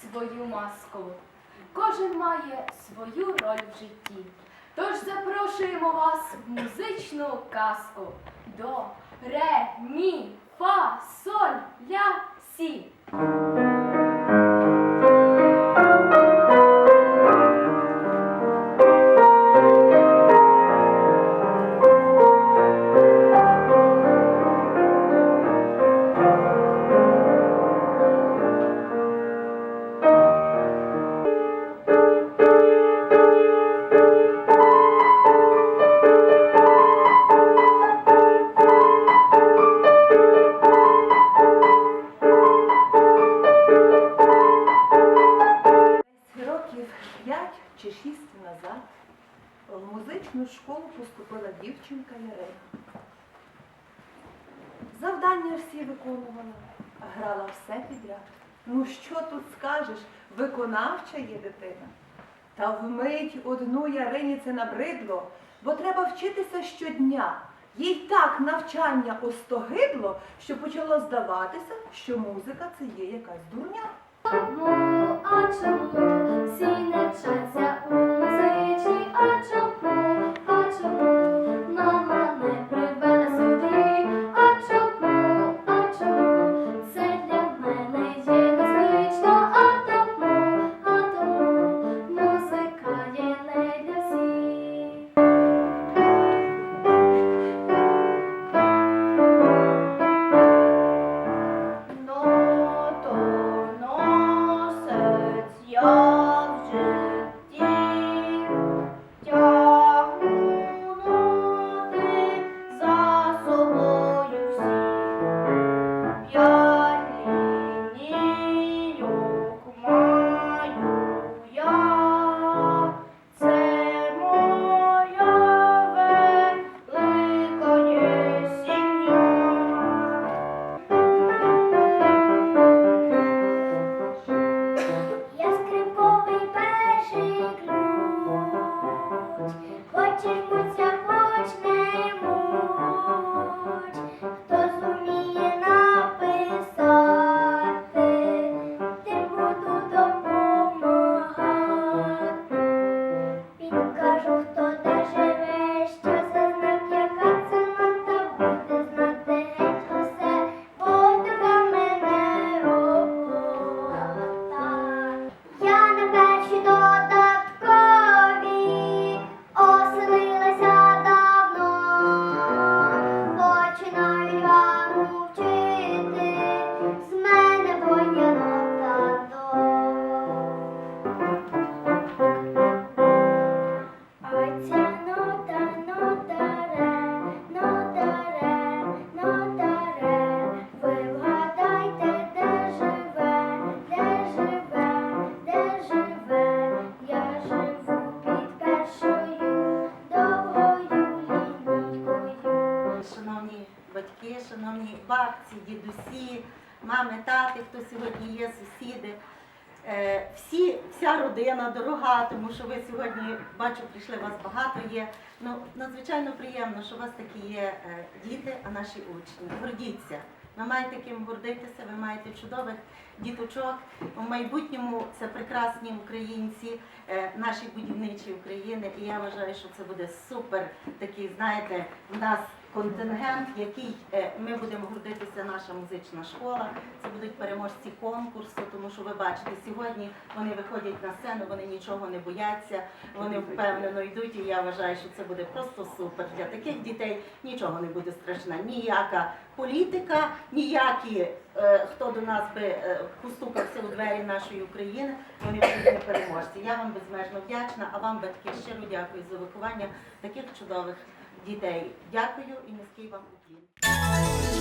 свою маску. Кожен має свою роль в житті. Тож запрошуємо вас в музичну казку до ре, мі, фа, соль, ля, сі. Чи 6 назад в музичну школу поступила дівчинка Ярина. Завдання всі виконувала, грала все підряд. Ну що тут скажеш, виконавча є дитина. Та вмить одну Ярині це набридло, бо треба вчитися щодня. Їй так навчання остогидло, що почало здаватися, що музика це є якась дурня. Чому, а чому всі не вчаться хочеш буться, Шановні бабці, дідусі, мами, тати, хто сьогодні є, сусіди. Е, Всі, вся родина дорога, тому що ви сьогодні, бачу, прийшли, вас багато є. Ну, надзвичайно приємно, що у вас такі є е, діти, а наші учні. Гордіться. Ви маєте ким гордитися, ви маєте чудових діточок. У майбутньому це прекрасні українці, е, наші будівничі України. І я вважаю, що це буде супер такий, знаєте, в нас контингент, який е, ми будемо гордитися, наша музична школа. Це будуть переможці конкурсу, тому що ви бачите, сьогодні вони виходять на сцену, вони нічого не бояться, вони впевнено йдуть. І я вважаю, що це буде просто супер. Для таких дітей нічого не буде страшне. Ніяка політика, ніякі е, хто до нас би е, постукався у двері нашої України, вони будуть не переможці. Я вам безмежно вдячна, а вам, батьки, щиро дякую за виховання таких чудових дітей. Дякую і низький вам уклін.